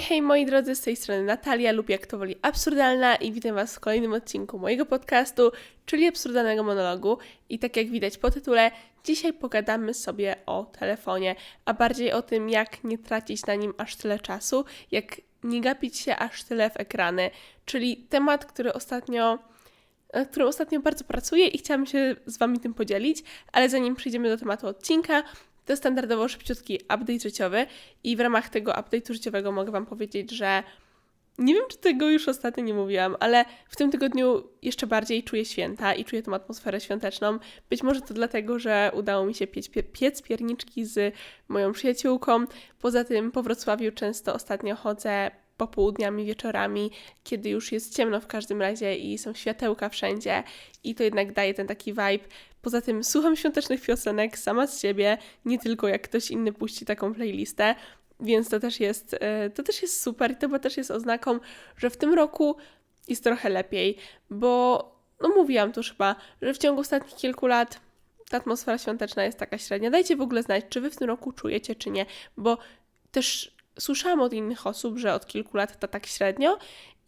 Hej, moi drodzy, z tej strony Natalia lub jak to woli absurdalna i witam Was w kolejnym odcinku mojego podcastu, czyli absurdalnego monologu. I tak jak widać po tytule, dzisiaj pogadamy sobie o telefonie, a bardziej o tym, jak nie tracić na nim aż tyle czasu, jak nie gapić się aż tyle w ekrany, czyli temat, który ostatnio nad ostatnio bardzo pracuję i chciałam się z Wami tym podzielić, ale zanim przejdziemy do tematu odcinka, to standardowo szybciutki update życiowy i w ramach tego update'u życiowego mogę Wam powiedzieć, że nie wiem, czy tego już ostatnio nie mówiłam, ale w tym tygodniu jeszcze bardziej czuję święta i czuję tą atmosferę świąteczną. Być może to dlatego, że udało mi się piec, piec pierniczki z moją przyjaciółką. Poza tym po Wrocławiu często ostatnio chodzę popołudniami, wieczorami, kiedy już jest ciemno w każdym razie i są światełka wszędzie i to jednak daje ten taki vibe. Poza tym słucham świątecznych piosenek sama z siebie, nie tylko jak ktoś inny puści taką playlistę, więc to też jest, e, to też jest super i to też jest oznaką, że w tym roku jest trochę lepiej, bo no mówiłam tu chyba, że w ciągu ostatnich kilku lat ta atmosfera świąteczna jest taka średnia. Dajcie w ogóle znać, czy wy w tym roku czujecie, czy nie, bo też słyszałam od innych osób, że od kilku lat to tak średnio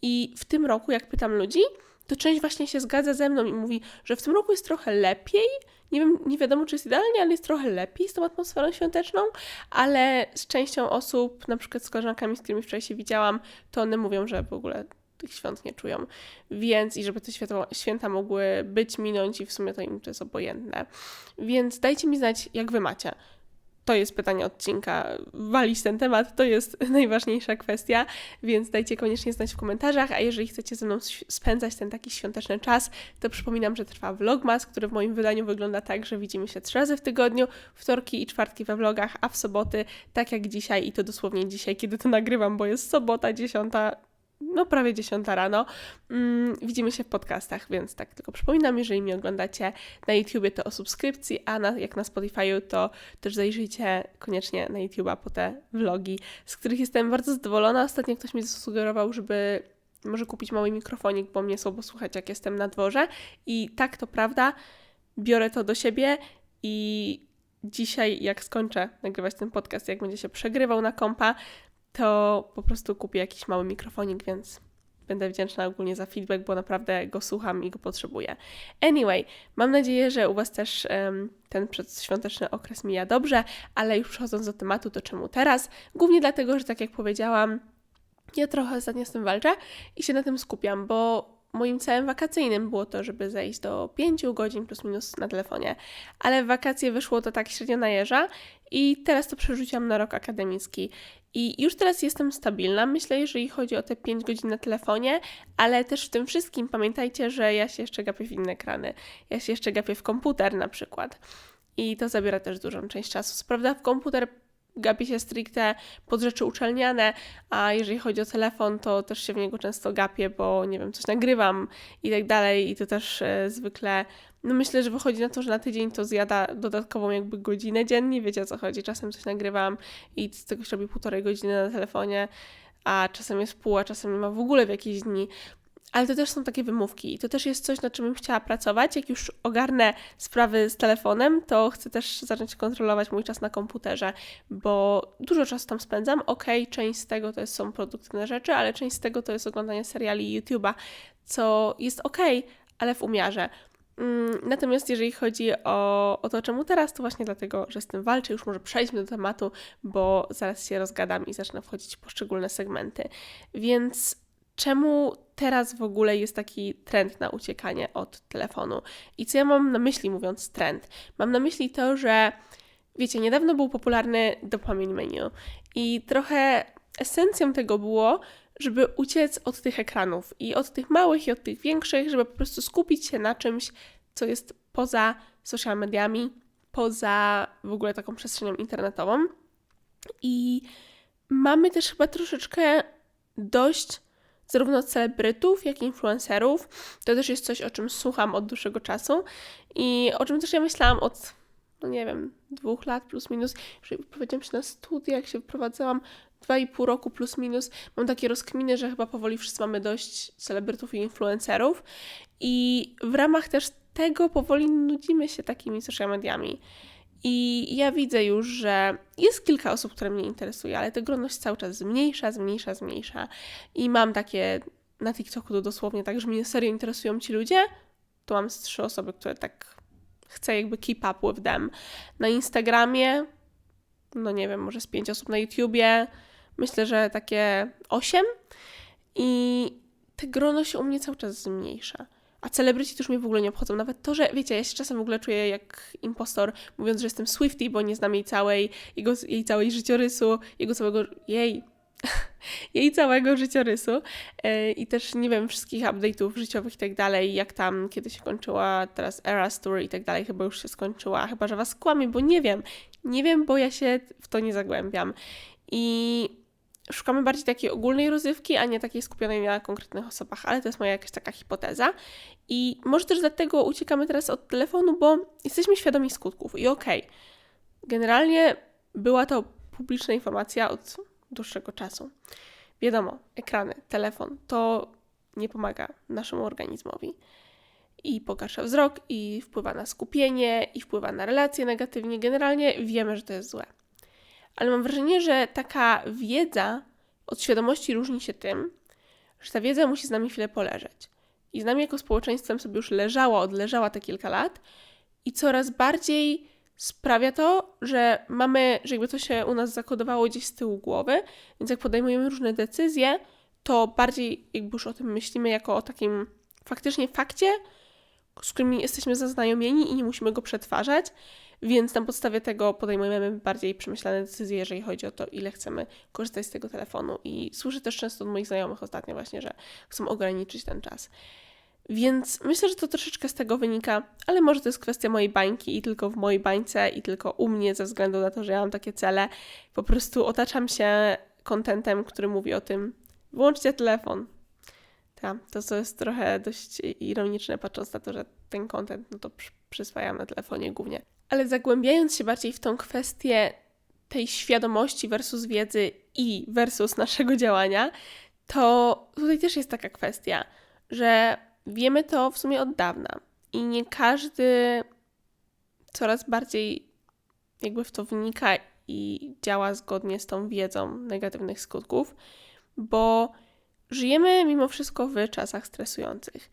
i w tym roku, jak pytam ludzi, to część właśnie się zgadza ze mną i mówi, że w tym roku jest trochę lepiej. Nie wiem, nie wiadomo, czy jest idealnie, ale jest trochę lepiej z tą atmosferą świąteczną, ale z częścią osób, na przykład z koleżankami, z którymi wczoraj się widziałam, to one mówią, że w ogóle tych świąt nie czują. Więc i żeby te święta, święta mogły być, minąć i w sumie to im to jest obojętne. Więc dajcie mi znać, jak wy macie. To jest pytanie odcinka. Walić ten temat to jest najważniejsza kwestia, więc dajcie koniecznie znać w komentarzach. A jeżeli chcecie ze mną spędzać ten taki świąteczny czas, to przypominam, że trwa Vlogmas, który w moim wydaniu wygląda tak, że widzimy się trzy razy w tygodniu, wtorki i czwartki we vlogach, a w soboty, tak jak dzisiaj i to dosłownie dzisiaj, kiedy to nagrywam, bo jest sobota, dziesiąta no prawie 10 rano. Mm, widzimy się w podcastach, więc tak tylko przypominam, jeżeli mnie oglądacie na YouTubie, to o subskrypcji, a na, jak na Spotify'u, to też zajrzyjcie koniecznie na YouTube'a po te vlogi, z których jestem bardzo zadowolona. Ostatnio ktoś mi zasugerował, żeby może kupić mały mikrofonik, bo mnie słabo słuchać, jak jestem na dworze. I tak, to prawda, biorę to do siebie i dzisiaj, jak skończę nagrywać ten podcast, jak będzie się przegrywał na kompa, to po prostu kupię jakiś mały mikrofonik, więc będę wdzięczna ogólnie za feedback, bo naprawdę go słucham i go potrzebuję. Anyway, mam nadzieję, że u Was też um, ten przedświąteczny okres mija dobrze, ale już przechodząc do tematu, to czemu teraz? Głównie dlatego, że tak jak powiedziałam, ja trochę ostatnio z tym walczę i się na tym skupiam, bo moim celem wakacyjnym było to, żeby zejść do 5 godzin plus minus na telefonie, ale w wakacje wyszło to tak średnio na jeża i teraz to przerzuciłam na rok akademicki. I już teraz jestem stabilna, myślę, jeżeli chodzi o te 5 godzin na telefonie, ale też w tym wszystkim pamiętajcie, że ja się jeszcze gapię w inne ekrany. Ja się jeszcze gapię w komputer na przykład. I to zabiera też dużą część czasu. Co prawda w komputer gapi się stricte pod rzeczy uczelniane, a jeżeli chodzi o telefon, to też się w niego często gapię, bo nie wiem, coś nagrywam i tak dalej i to też e, zwykle, no myślę, że wychodzi na to, że na tydzień to zjada dodatkową jakby godzinę dziennie, wiecie o co chodzi, czasem coś nagrywam i z tego robi półtorej godziny na telefonie, a czasem jest pół, a czasem nie ma w ogóle w jakieś dni, ale to też są takie wymówki i to też jest coś, nad czym bym chciała pracować. Jak już ogarnę sprawy z telefonem, to chcę też zacząć kontrolować mój czas na komputerze, bo dużo czasu tam spędzam. Ok, część z tego to jest, są produktywne rzeczy, ale część z tego to jest oglądanie seriali YouTube'a, co jest ok, ale w umiarze. Mm, natomiast jeżeli chodzi o, o to, czemu teraz, to właśnie dlatego, że z tym walczę. Już może przejdźmy do tematu, bo zaraz się rozgadam i zacznę wchodzić w poszczególne segmenty. Więc czemu teraz w ogóle jest taki trend na uciekanie od telefonu. I co ja mam na myśli mówiąc trend? Mam na myśli to, że wiecie, niedawno był popularny dopamine menu i trochę esencją tego było, żeby uciec od tych ekranów i od tych małych i od tych większych, żeby po prostu skupić się na czymś, co jest poza social mediami, poza w ogóle taką przestrzenią internetową. I mamy też chyba troszeczkę dość zarówno celebrytów, jak i influencerów. To też jest coś, o czym słucham od dłuższego czasu i o czym też ja myślałam od, no nie wiem, dwóch lat plus minus. Już prowadziłam się na studia, jak się wprowadzałam, dwa i pół roku plus minus. Mam takie rozkminy, że chyba powoli wszyscy mamy dość celebrytów i influencerów i w ramach też tego powoli nudzimy się takimi social mediami. I ja widzę już, że jest kilka osób, które mnie interesuje, ale ta grono się cały czas zmniejsza, zmniejsza, zmniejsza. I mam takie na TikToku to dosłownie tak, że mnie serio interesują ci ludzie. To mam z trzy osoby, które tak chcę jakby keep up with them. Na Instagramie, no nie wiem, może z pięć osób na YouTubie, myślę, że takie osiem. I te grono się u mnie cały czas zmniejsza. A celebryci też mnie w ogóle nie obchodzą. Nawet to, że wiecie, ja się czasem w ogóle czuję jak impostor, mówiąc, że jestem Swifty, bo nie znam jej całej, jego, jej całej życiorysu, jego całego, jej, jej całego życiorysu yy, i też nie wiem wszystkich update'ów życiowych i tak dalej, jak tam, kiedy się kończyła teraz Eras Tour i tak dalej, chyba już się skończyła, chyba, że was kłamie, bo nie wiem, nie wiem, bo ja się w to nie zagłębiam i szukamy bardziej takiej ogólnej rozrywki, a nie takiej skupionej na konkretnych osobach, ale to jest moja jakaś taka hipoteza. I może też dlatego uciekamy teraz od telefonu, bo jesteśmy świadomi skutków. I okej, okay, generalnie była to publiczna informacja od dłuższego czasu. Wiadomo, ekrany, telefon to nie pomaga naszemu organizmowi. I pogarsza wzrok, i wpływa na skupienie, i wpływa na relacje negatywnie. Generalnie wiemy, że to jest złe ale mam wrażenie, że taka wiedza od świadomości różni się tym, że ta wiedza musi z nami chwilę poleżeć. I z nami jako społeczeństwem sobie już leżała, odleżała te kilka lat i coraz bardziej sprawia to, że mamy, że jakby to się u nas zakodowało gdzieś z tyłu głowy, więc jak podejmujemy różne decyzje, to bardziej jakby już o tym myślimy jako o takim faktycznie fakcie, z którymi jesteśmy zaznajomieni i nie musimy go przetwarzać, więc na podstawie tego podejmujemy bardziej przemyślane decyzje, jeżeli chodzi o to, ile chcemy korzystać z tego telefonu. I słyszę też często od moich znajomych ostatnio właśnie, że chcą ograniczyć ten czas. Więc myślę, że to troszeczkę z tego wynika, ale może to jest kwestia mojej bańki i tylko w mojej bańce i tylko u mnie ze względu na to, że ja mam takie cele. Po prostu otaczam się kontentem, który mówi o tym, wyłączcie telefon. Ta, to co jest trochę dość ironiczne, patrząc na to, że ten kontent no to przyswajam na telefonie głównie. Ale zagłębiając się bardziej w tą kwestię tej świadomości versus wiedzy i versus naszego działania, to tutaj też jest taka kwestia, że wiemy to w sumie od dawna i nie każdy coraz bardziej jakby w to wnika i działa zgodnie z tą wiedzą negatywnych skutków, bo żyjemy mimo wszystko w czasach stresujących.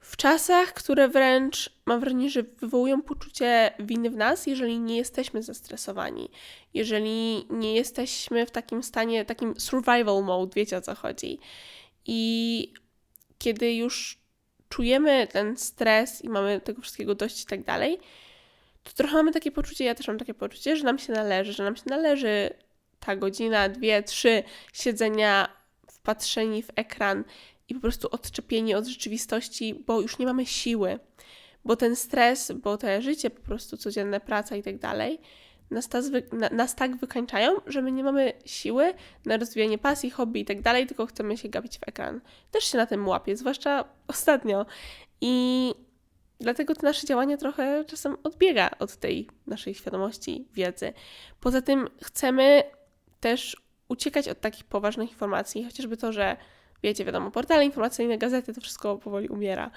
W czasach, które wręcz mam wrażenie, że wywołują poczucie winy w nas, jeżeli nie jesteśmy zestresowani, jeżeli nie jesteśmy w takim stanie, takim survival mode, wiecie o co chodzi. I kiedy już czujemy ten stres i mamy tego wszystkiego dość i tak dalej, to trochę mamy takie poczucie, ja też mam takie poczucie, że nam się należy, że nam się należy ta godzina, dwie, trzy siedzenia wpatrzeni w ekran i po prostu odczepieni od rzeczywistości, bo już nie mamy siły, bo ten stres, bo te życie po prostu codzienne, praca i tak dalej, nas, tak wykańczają, że my nie mamy siły na rozwijanie pasji, hobby i tak dalej, tylko chcemy się gapić w ekran. Też się na tym łapię, zwłaszcza ostatnio. I dlatego te nasze działania trochę czasem odbiega od tej naszej świadomości, wiedzy. Poza tym chcemy też uciekać od takich poważnych informacji, chociażby to, że wiecie, wiadomo, portale informacyjne, gazety, to wszystko powoli umiera.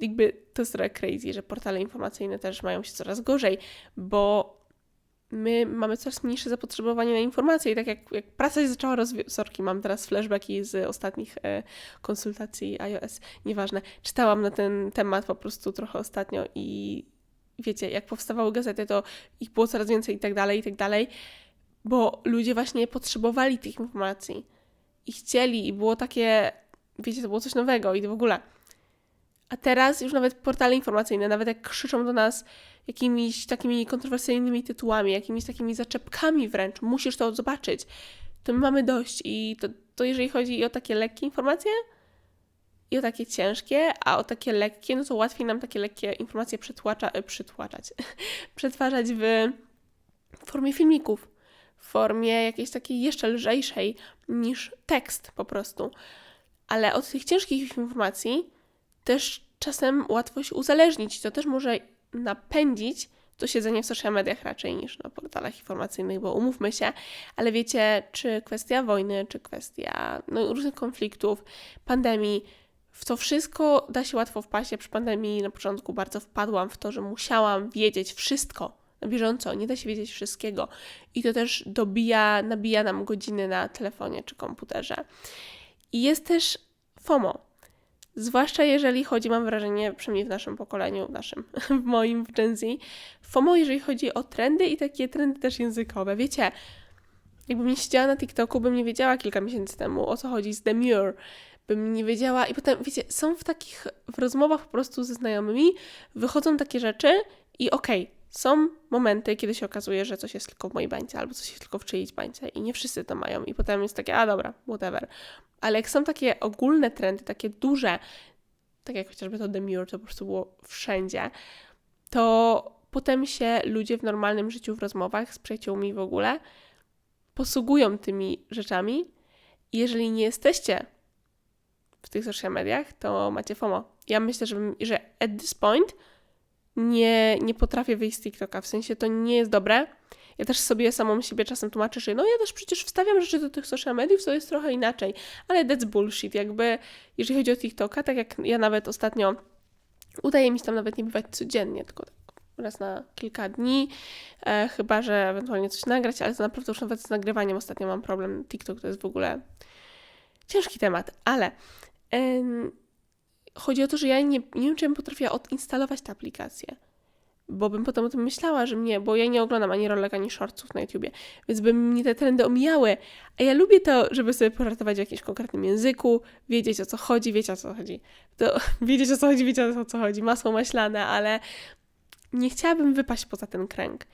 Jakby to jest trochę crazy, że portale informacyjne też mają się coraz gorzej, bo my mamy coraz mniejsze zapotrzebowanie na informacje. I tak jak, jak praca się zaczęła rozwijać, sorki, mam teraz flashbacki z ostatnich e, konsultacji iOS, nieważne, czytałam na ten temat po prostu trochę ostatnio i wiecie, jak powstawały gazety, to ich było coraz więcej i tak dalej, i tak dalej, bo ludzie właśnie potrzebowali tych informacji i chcieli, i było takie, wiecie, to było coś nowego i w ogóle. A teraz już nawet portale informacyjne, nawet jak krzyczą do nas jakimiś takimi kontrowersyjnymi tytułami, jakimiś takimi zaczepkami wręcz, musisz to zobaczyć, to my mamy dość. I to, to jeżeli chodzi o takie lekkie informacje i o takie ciężkie, a o takie lekkie, no to łatwiej nam takie lekkie informacje przetłacza, e, przytłaczać, przetwarzać w formie filmików w formie jakiejś takiej jeszcze lżejszej niż tekst po prostu. Ale od tych ciężkich informacji też czasem łatwo się uzależnić. To też może napędzić to siedzenie w social mediach raczej niż na portalach informacyjnych, bo umówmy się, ale wiecie, czy kwestia wojny, czy kwestia no, różnych konfliktów, pandemii, w to wszystko da się łatwo wpaść. Ja przy pandemii na początku bardzo wpadłam w to, że musiałam wiedzieć wszystko na bieżąco, nie da się wiedzieć wszystkiego. I to też dobija, nabija nam godziny na telefonie czy komputerze. I jest też FOMO. Zwłaszcza jeżeli chodzi, mam wrażenie, przynajmniej w naszym pokoleniu, w naszym, w moim, w Gen Z, FOMO, jeżeli chodzi o trendy i takie trendy też językowe. Wiecie, jakbym nie siedziała na TikToku, bym nie wiedziała kilka miesięcy temu, o co chodzi z Demure, bym nie wiedziała. I potem, wiecie, są w takich, w rozmowach po prostu ze znajomymi, wychodzą takie rzeczy i okej, okay, są momenty, kiedy się okazuje, że coś jest tylko w mojej bańce, albo coś jest tylko w czyjejś bańce i nie wszyscy to mają. I potem jest takie, a dobra, whatever. Ale jak są takie ogólne trendy, takie duże, tak jak chociażby to Demure, to po prostu było wszędzie, to potem się ludzie w normalnym życiu, w rozmowach z przyjaciółmi w ogóle posługują tymi rzeczami. Jeżeli nie jesteście w tych social mediach, to macie FOMO. Ja myślę, że, że at this point nie, nie potrafię wyjść z TikToka, w sensie to nie jest dobre. Ja też sobie samą siebie czasem tłumaczę, że no ja też przecież wstawiam rzeczy do tych social mediów, to jest trochę inaczej, ale that's bullshit. Jakby, jeżeli chodzi o TikToka, tak jak ja nawet ostatnio, udaje mi się tam nawet nie bywać codziennie, tylko tak raz na kilka dni, e, chyba, że ewentualnie coś nagrać, ale to naprawdę już nawet z nagrywaniem ostatnio mam problem. TikTok to jest w ogóle ciężki temat, ale chodzi o to, że ja nie, nie wiem, czy bym potrafiła odinstalować tę aplikację. Bo bym potem o tym myślała, że mnie, bo ja nie oglądam ani rolek, ani shortsów na YouTubie, więc by mnie te trendy omijały. A ja lubię to, żeby sobie pożartować w jakimś konkretnym języku, wiedzieć o co chodzi, wiecie o co chodzi. To, wiedzieć o co chodzi, wiecie o co chodzi, masło maślane, ale nie chciałabym wypaść poza ten kręg.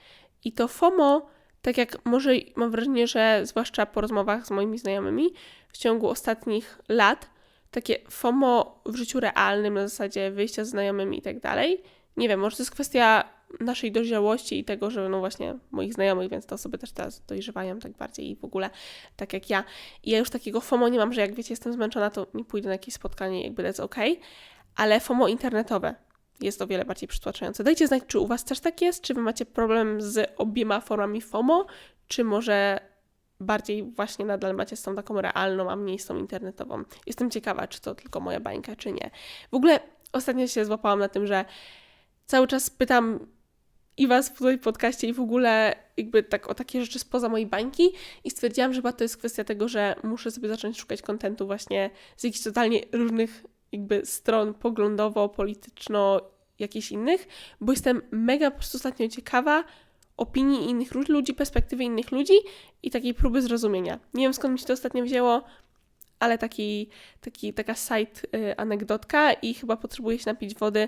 I to FOMO, tak jak może mam wrażenie, że zwłaszcza po rozmowach z moimi znajomymi w ciągu ostatnich lat, takie FOMO w życiu realnym, na zasadzie wyjścia z znajomymi i tak dalej. Nie wiem, może to jest kwestia naszej dojrzałości i tego, że no właśnie moich znajomych, więc te osoby też teraz dojrzewają tak bardziej i w ogóle tak jak ja. I ja już takiego FOMO nie mam, że jak wiecie, jestem zmęczona, to nie pójdę na jakieś spotkanie, jakby that's ok, ale FOMO internetowe jest o wiele bardziej przytłaczające. Dajcie znać, czy u Was też tak jest, czy Wy macie problem z obiema formami FOMO, czy może bardziej właśnie nadal macie z tą taką realną, a mniej z tą internetową. Jestem ciekawa, czy to tylko moja bańka, czy nie. W ogóle ostatnio się złapałam na tym, że cały czas pytam i Was w podcaście i w ogóle jakby tak o takie rzeczy spoza mojej bańki i stwierdziłam, że chyba to jest kwestia tego, że muszę sobie zacząć szukać kontentu właśnie z jakichś totalnie różnych jakby stron poglądowo, polityczno, jakichś innych, bo jestem mega po prostu ostatnio ciekawa opinii innych ludzi, perspektywy innych ludzi i takiej próby zrozumienia. Nie wiem skąd mi się to ostatnio wzięło, ale taki, taki, taka side y, anegdotka i chyba potrzebuję się napić wody,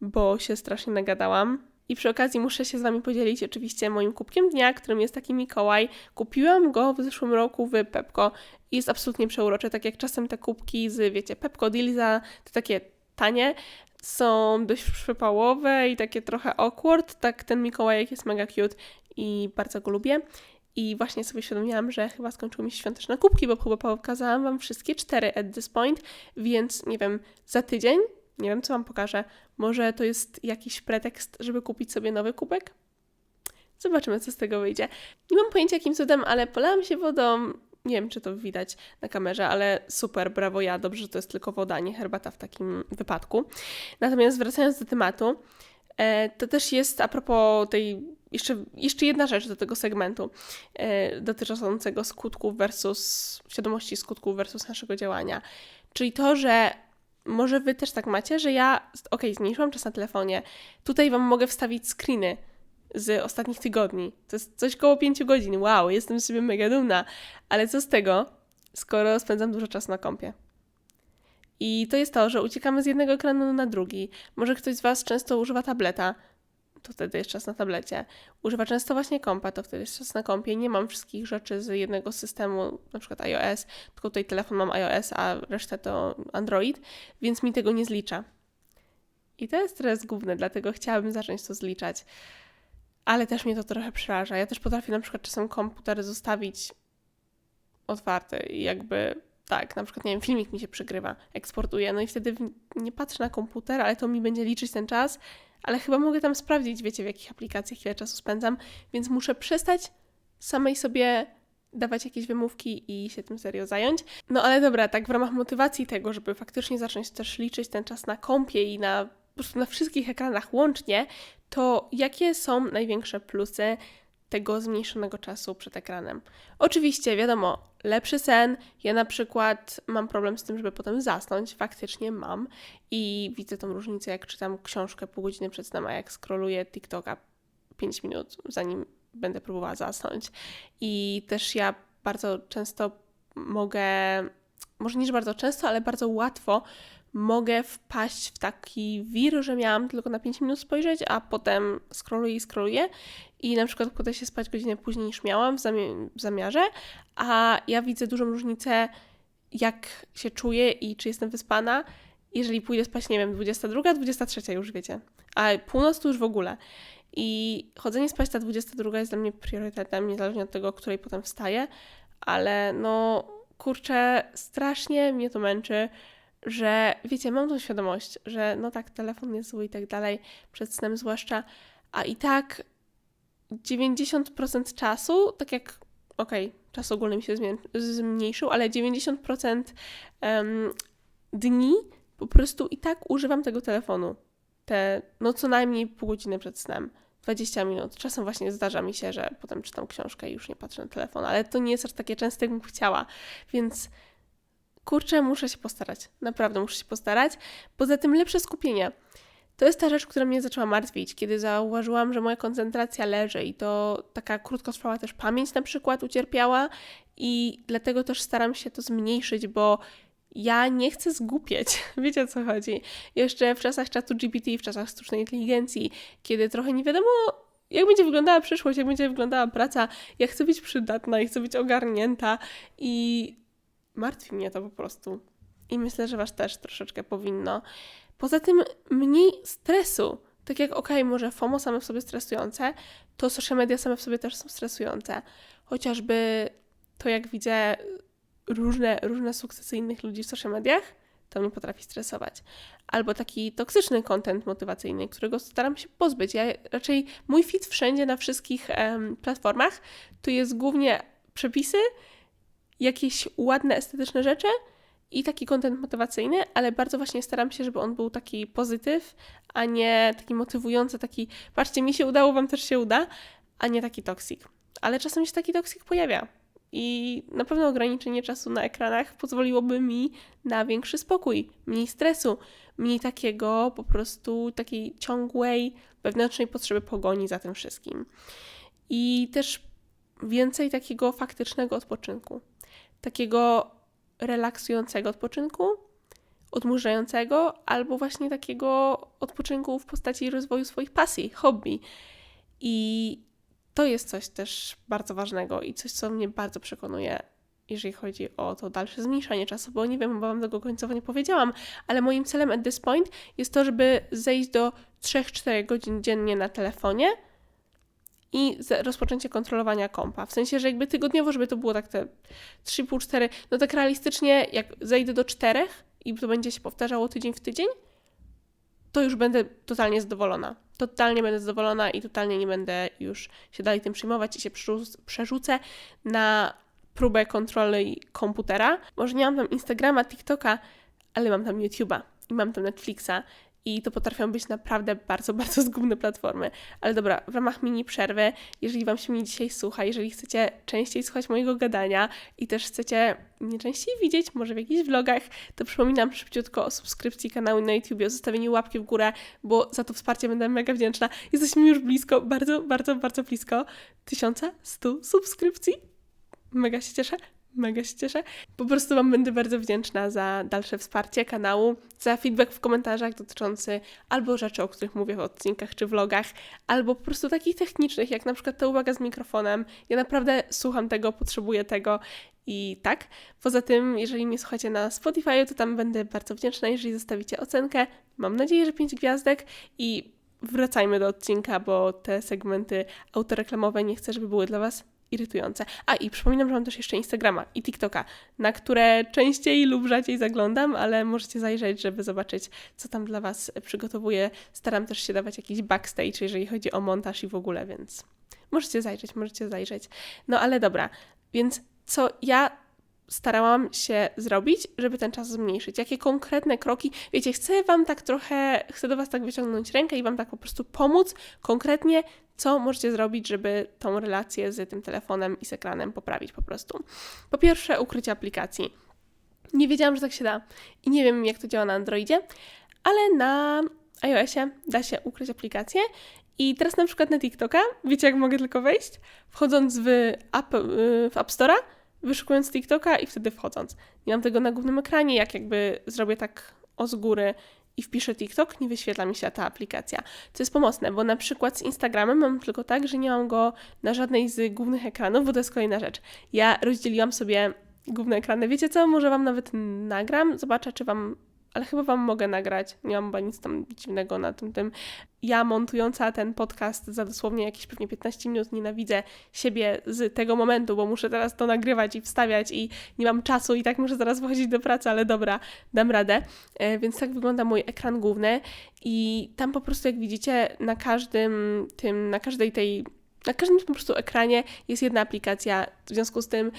bo się strasznie nagadałam. I przy okazji muszę się z Wami podzielić oczywiście moim kubkiem dnia, którym jest taki Mikołaj. Kupiłam go w zeszłym roku w Pepko i jest absolutnie przeuroczy, tak jak czasem te kubki z, wiecie, Pepko Deal za te takie tanie, są dość przypałowe i takie trochę awkward, tak ten Mikołajek jest mega cute i bardzo go lubię. I właśnie sobie świadomiłam, że chyba skończyły mi się świąteczne kubki, bo chyba pokazałam Wam wszystkie cztery at this point, więc nie wiem, za tydzień, nie wiem co Wam pokażę, może to jest jakiś pretekst, żeby kupić sobie nowy kubek? Zobaczymy, co z tego wyjdzie. Nie mam pojęcia jakim cudem, ale polałam się wodą nie wiem, czy to widać na kamerze, ale super, brawo ja, dobrze, że to jest tylko woda, nie herbata w takim wypadku. Natomiast wracając do tematu, e, to też jest a propos tej, jeszcze, jeszcze jedna rzecz do tego segmentu e, dotyczącego skutków versus, świadomości skutków versus naszego działania. Czyli to, że może wy też tak macie, że ja, ok, zmniejszyłam czas na telefonie, tutaj wam mogę wstawić screeny z ostatnich tygodni. To jest coś koło 5 godzin. Wow, jestem z siebie mega dumna. Ale co z tego, skoro spędzam dużo czasu na kąpie? I to jest to, że uciekamy z jednego ekranu na drugi. Może ktoś z Was często używa tableta, to wtedy jest czas na tablecie. Używa często właśnie kompa, to wtedy jest czas na kompie. Nie mam wszystkich rzeczy z jednego systemu, na przykład iOS, tylko tutaj telefon mam iOS, a resztę to Android, więc mi tego nie zlicza. I to jest teraz główne, dlatego chciałabym zacząć to zliczać ale też mnie to trochę przeraża. Ja też potrafię na przykład czasem komputer zostawić otwarty i jakby tak, na przykład, nie wiem, filmik mi się przegrywa, eksportuję, no i wtedy nie patrzę na komputer, ale to mi będzie liczyć ten czas, ale chyba mogę tam sprawdzić, wiecie, w jakich aplikacjach ile czasu spędzam, więc muszę przestać samej sobie dawać jakieś wymówki i się tym serio zająć. No ale dobra, tak w ramach motywacji tego, żeby faktycznie zacząć też liczyć ten czas na kompie i na prostu na wszystkich ekranach łącznie, to jakie są największe plusy tego zmniejszonego czasu przed ekranem? Oczywiście, wiadomo, lepszy sen. Ja na przykład mam problem z tym, żeby potem zasnąć. Faktycznie mam i widzę tą różnicę, jak czytam książkę pół godziny przed snem, a jak scrolluję TikToka 5 minut, zanim będę próbowała zasnąć. I też ja bardzo często mogę, może nie bardzo często, ale bardzo łatwo mogę wpaść w taki wir, że miałam tylko na 5 minut spojrzeć, a potem scrolluję i scrolluję. I na przykład kładę się spać godzinę później niż miałam w, zami- w zamiarze, a ja widzę dużą różnicę, jak się czuję i czy jestem wyspana, jeżeli pójdę spać, nie wiem, 22, 23 już wiecie, a północ to już w ogóle. I chodzenie spać ta 22 jest dla mnie priorytetem, niezależnie od tego, o której potem wstaję, ale no kurczę, strasznie mnie to męczy, że wiecie, mam tą świadomość, że no tak, telefon jest zły i tak dalej, przed snem zwłaszcza, a i tak 90% czasu, tak jak, okej, okay, czas ogólny mi się zmniejszył, ale 90% um, dni po prostu i tak używam tego telefonu. Te, no co najmniej pół godziny przed snem. 20 minut. Czasem właśnie zdarza mi się, że potem czytam książkę i już nie patrzę na telefon, ale to nie jest aż takie częste, jakbym chciała. Więc kurczę, muszę się postarać. Naprawdę muszę się postarać. Poza tym lepsze skupienie. To jest ta rzecz, która mnie zaczęła martwić, kiedy zauważyłam, że moja koncentracja leży i to taka krótkotrwała też pamięć na przykład ucierpiała i dlatego też staram się to zmniejszyć, bo ja nie chcę zgłupieć. Wiecie o co chodzi? Jeszcze w czasach czatu GPT, w czasach sztucznej inteligencji, kiedy trochę nie wiadomo, jak będzie wyglądała przyszłość, jak będzie wyglądała praca, ja chcę być przydatna i chcę być ogarnięta i martwi mnie to po prostu. I myślę, że Was też troszeczkę powinno. Poza tym mniej stresu. Tak jak, okay, może FOMO same w sobie stresujące, to social media same w sobie też są stresujące. Chociażby to, jak widzę różne, różne sukcesy innych ludzi w social mediach, to mnie potrafi stresować. Albo taki toksyczny content motywacyjny, którego staram się pozbyć. Ja raczej mój fit wszędzie na wszystkich um, platformach to jest głównie przepisy, jakieś ładne, estetyczne rzeczy i taki kontent motywacyjny, ale bardzo właśnie staram się, żeby on był taki pozytyw, a nie taki motywujący, taki patrzcie, mi się udało, wam też się uda, a nie taki toksik. Ale czasem się taki toksik pojawia. I na pewno ograniczenie czasu na ekranach pozwoliłoby mi na większy spokój, mniej stresu, mniej takiego po prostu takiej ciągłej wewnętrznej potrzeby pogoni za tym wszystkim. I też więcej takiego faktycznego odpoczynku takiego relaksującego odpoczynku, odmurzającego, albo właśnie takiego odpoczynku w postaci rozwoju swoich pasji, hobby. I to jest coś też bardzo ważnego i coś, co mnie bardzo przekonuje, jeżeli chodzi o to dalsze zmniejszanie czasu, bo nie wiem, bo Wam tego końcowo nie powiedziałam, ale moim celem at this point jest to, żeby zejść do 3-4 godzin dziennie na telefonie – i rozpoczęcie kontrolowania kompa. W sensie, że jakby tygodniowo, żeby to było tak te 3,5-4, no tak realistycznie, jak zejdę do 4 i to będzie się powtarzało tydzień w tydzień, to już będę totalnie zadowolona. Totalnie będę zadowolona i totalnie nie będę już się dalej tym przejmować i się przerzucę na próbę kontroli komputera. Może nie mam tam Instagrama, TikToka, ale mam tam YouTube'a i mam tam Netflixa i to potrafią być naprawdę bardzo, bardzo zgubne platformy. Ale dobra, w ramach mini przerwy, jeżeli Wam się mnie dzisiaj słucha, jeżeli chcecie częściej słuchać mojego gadania i też chcecie mnie częściej widzieć, może w jakichś vlogach, to przypominam szybciutko o subskrypcji kanału na YouTube, o zostawieniu łapki w górę, bo za to wsparcie będę mega wdzięczna. Jesteśmy już blisko, bardzo, bardzo, bardzo blisko 1100 subskrypcji. Mega się cieszę mega się cieszę. Po prostu Wam będę bardzo wdzięczna za dalsze wsparcie kanału, za feedback w komentarzach dotyczący albo rzeczy, o których mówię w odcinkach czy vlogach, albo po prostu takich technicznych, jak na przykład ta uwaga z mikrofonem. Ja naprawdę słucham tego, potrzebuję tego i tak. Poza tym, jeżeli mnie słuchacie na Spotify, to tam będę bardzo wdzięczna, jeżeli zostawicie ocenkę. Mam nadzieję, że 5 gwiazdek i wracajmy do odcinka, bo te segmenty autoreklamowe nie chcę, żeby były dla Was irytujące. A i przypominam, że mam też jeszcze Instagrama i TikToka, na które częściej lub rzadziej zaglądam, ale możecie zajrzeć, żeby zobaczyć, co tam dla Was przygotowuję. Staram też się dawać jakiś backstage, jeżeli chodzi o montaż i w ogóle, więc możecie zajrzeć, możecie zajrzeć. No ale dobra, więc co ja starałam się zrobić, żeby ten czas zmniejszyć? Jakie konkretne kroki? Wiecie, chcę Wam tak trochę, chcę do Was tak wyciągnąć rękę i Wam tak po prostu pomóc konkretnie, co możecie zrobić, żeby tą relację z tym telefonem i z ekranem poprawić po prostu. Po pierwsze, ukrycie aplikacji. Nie wiedziałam, że tak się da i nie wiem, jak to działa na Androidzie, ale na iOSie da się ukryć aplikację i teraz na przykład na TikToka, wiecie jak mogę tylko wejść? Wchodząc w App, w App Store'a, wyszukując TikToka i wtedy wchodząc. Nie mam tego na głównym ekranie, jak jakby zrobię tak o z góry i wpiszę TikTok, nie wyświetla mi się ta aplikacja. To jest pomocne, bo na przykład z Instagramem mam tylko tak, że nie mam go na żadnej z głównych ekranów, bo to jest kolejna rzecz. Ja rozdzieliłam sobie główne ekrany. Wiecie co? Może Wam nawet nagram, zobaczę, czy Wam ale chyba Wam mogę nagrać. Nie mam chyba nic tam dziwnego na tym, tym. Ja montująca ten podcast za dosłownie jakieś pewnie 15 minut nienawidzę siebie z tego momentu, bo muszę teraz to nagrywać i wstawiać i nie mam czasu i tak muszę zaraz wychodzić do pracy, ale dobra, dam radę. E, więc tak wygląda mój ekran główny i tam po prostu jak widzicie na każdym tym, na każdej tej na każdym po prostu ekranie jest jedna aplikacja. W związku z tym,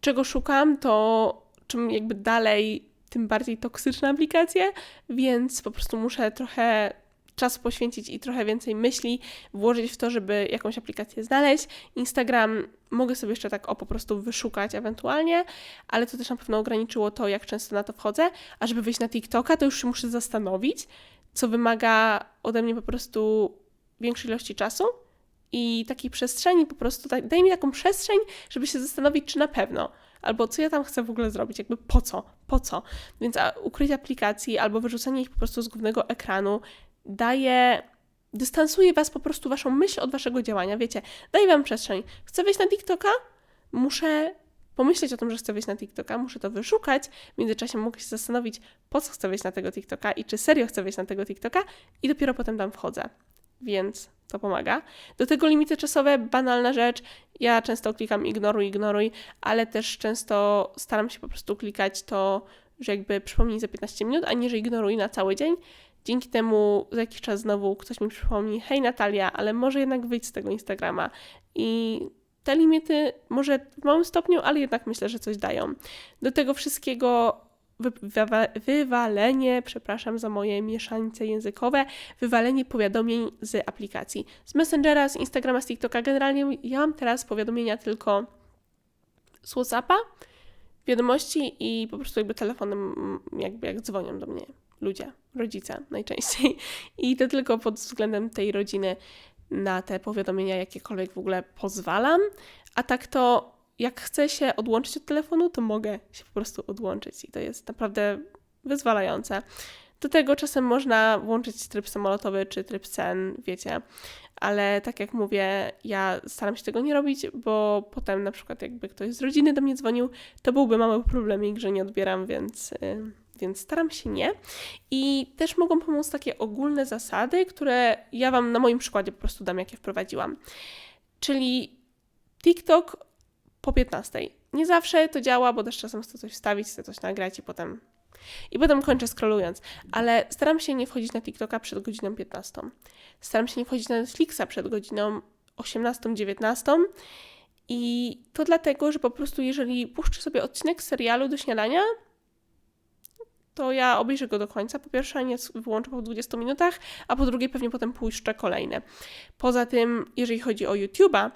czego szukam, to czym jakby dalej tym bardziej toksyczne aplikacje, więc po prostu muszę trochę czasu poświęcić i trochę więcej myśli włożyć w to, żeby jakąś aplikację znaleźć. Instagram mogę sobie jeszcze tak o po prostu wyszukać ewentualnie, ale to też na pewno ograniczyło to, jak często na to wchodzę. A żeby wyjść na TikToka, to już się muszę zastanowić, co wymaga ode mnie po prostu większej ilości czasu i takiej przestrzeni po prostu, daj mi taką przestrzeń, żeby się zastanowić, czy na pewno albo co ja tam chcę w ogóle zrobić, jakby po co, po co. Więc ukryć aplikacji albo wyrzucenie ich po prostu z głównego ekranu daje dystansuje was po prostu waszą myśl od waszego działania. Wiecie, daje wam przestrzeń. Chcę wejść na TikToka? Muszę pomyśleć o tym, że chcę wejść na TikToka, muszę to wyszukać. W międzyczasie mogę się zastanowić, po co chcę wejść na tego TikToka i czy serio chcę wejść na tego TikToka i dopiero potem tam wchodzę. Więc to pomaga. Do tego limity czasowe, banalna rzecz. Ja często klikam ignoruj, ignoruj, ale też często staram się po prostu klikać to, że jakby przypomnij za 15 minut, a nie, że ignoruj na cały dzień. Dzięki temu za jakiś czas znowu ktoś mi przypomni, hej Natalia, ale może jednak wyjść z tego Instagrama. I te limity może w małym stopniu, ale jednak myślę, że coś dają. Do tego wszystkiego wywalenie, przepraszam za moje mieszańce językowe, wywalenie powiadomień z aplikacji. Z Messengera, z Instagrama, z TikToka. Generalnie ja mam teraz powiadomienia tylko z WhatsAppa, wiadomości i po prostu jakby telefonem, jakby jak dzwonią do mnie ludzie, rodzice najczęściej. I to tylko pod względem tej rodziny na te powiadomienia jakiekolwiek w ogóle pozwalam. A tak to jak chcę się odłączyć od telefonu, to mogę się po prostu odłączyć i to jest naprawdę wyzwalające. Do tego czasem można włączyć tryb samolotowy czy tryb sen, wiecie, ale tak jak mówię, ja staram się tego nie robić, bo potem na przykład jakby ktoś z rodziny do mnie dzwonił, to byłby mały problemik, że nie odbieram, więc, yy, więc staram się nie. I też mogą pomóc takie ogólne zasady, które ja Wam na moim przykładzie po prostu dam, jakie wprowadziłam. Czyli TikTok po 15. Nie zawsze to działa, bo też czasem chcę coś wstawić, chcę coś nagrać i potem. I potem kończę scrollując, ale staram się nie wchodzić na TikToka przed godziną 15. Staram się nie wchodzić na Netflixa przed godziną 18-19. I to dlatego, że po prostu jeżeli puszczę sobie odcinek serialu do śniadania, to ja obejrzę go do końca. Po pierwsze, nie wyłączę po 20 minutach, a po drugie, pewnie potem puszczę kolejne. Poza tym, jeżeli chodzi o YouTube'a,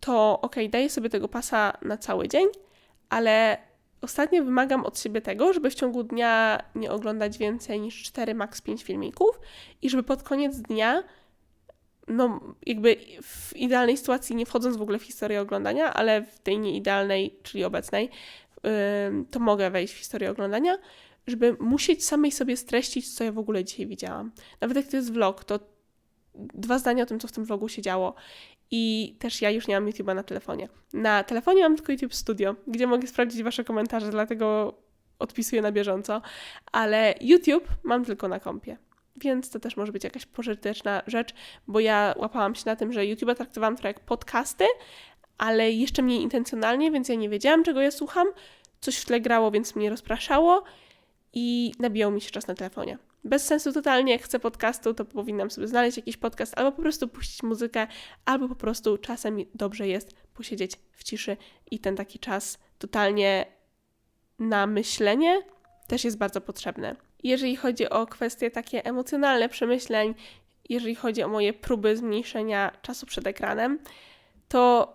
to ok, daję sobie tego pasa na cały dzień, ale ostatnio wymagam od siebie tego, żeby w ciągu dnia nie oglądać więcej niż 4, max 5 filmików i żeby pod koniec dnia, no jakby w idealnej sytuacji, nie wchodząc w ogóle w historię oglądania, ale w tej nieidealnej, czyli obecnej, to mogę wejść w historię oglądania, żeby musieć samej sobie streścić, co ja w ogóle dzisiaj widziałam. Nawet jak to jest vlog, to dwa zdania o tym, co w tym vlogu się działo. I też ja już nie mam YouTube'a na telefonie. Na telefonie mam tylko YouTube Studio, gdzie mogę sprawdzić Wasze komentarze, dlatego odpisuję na bieżąco, ale YouTube mam tylko na kompie. Więc to też może być jakaś pożyteczna rzecz, bo ja łapałam się na tym, że YouTube'a traktowałam trochę jak podcasty, ale jeszcze mniej intencjonalnie, więc ja nie wiedziałam, czego ja słucham. Coś w tle grało, więc mnie rozpraszało i nabijał mi się czas na telefonie bez sensu totalnie, chcę podcastu, to powinnam sobie znaleźć jakiś podcast, albo po prostu puścić muzykę, albo po prostu czasem dobrze jest posiedzieć w ciszy i ten taki czas totalnie na myślenie też jest bardzo potrzebne. Jeżeli chodzi o kwestie takie emocjonalne przemyśleń, jeżeli chodzi o moje próby zmniejszenia czasu przed ekranem, to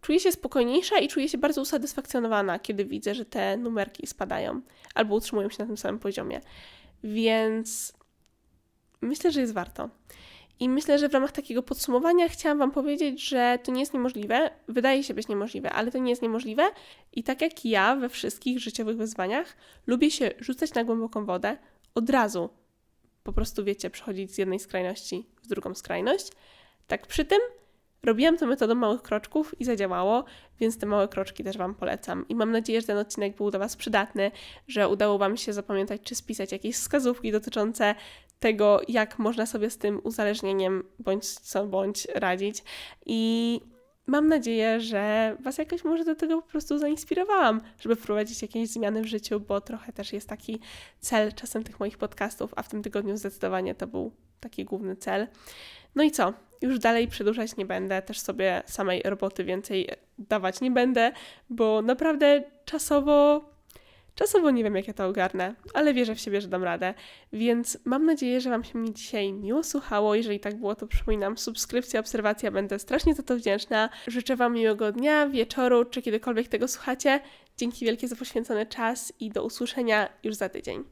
czuję się spokojniejsza i czuję się bardzo usatysfakcjonowana, kiedy widzę, że te numerki spadają albo utrzymują się na tym samym poziomie. Więc myślę, że jest warto. I myślę, że w ramach takiego podsumowania chciałam Wam powiedzieć, że to nie jest niemożliwe. Wydaje się być niemożliwe, ale to nie jest niemożliwe. I tak jak ja we wszystkich życiowych wyzwaniach, lubię się rzucać na głęboką wodę od razu. Po prostu, wiecie, przechodzić z jednej skrajności w drugą skrajność. Tak przy tym robiłam to metodą małych kroczków i zadziałało, więc te małe kroczki też Wam polecam. I mam nadzieję, że ten odcinek był dla Was przydatny, że udało Wam się zapamiętać czy spisać jakieś wskazówki dotyczące tego, jak można sobie z tym uzależnieniem bądź co bądź radzić. I mam nadzieję, że Was jakoś może do tego po prostu zainspirowałam, żeby wprowadzić jakieś zmiany w życiu, bo trochę też jest taki cel czasem tych moich podcastów, a w tym tygodniu zdecydowanie to był taki główny cel. No i co? Już dalej przedłużać nie będę, też sobie samej roboty więcej dawać nie będę, bo naprawdę czasowo Czasowo nie wiem, jak ja to ogarnę, ale wierzę w siebie, że dam radę. Więc mam nadzieję, że Wam się mnie dzisiaj miło słuchało. Jeżeli tak było, to przypominam, subskrypcja, obserwacja, będę strasznie za to wdzięczna. Życzę Wam miłego dnia, wieczoru, czy kiedykolwiek tego słuchacie. Dzięki wielkie za poświęcony czas i do usłyszenia już za tydzień.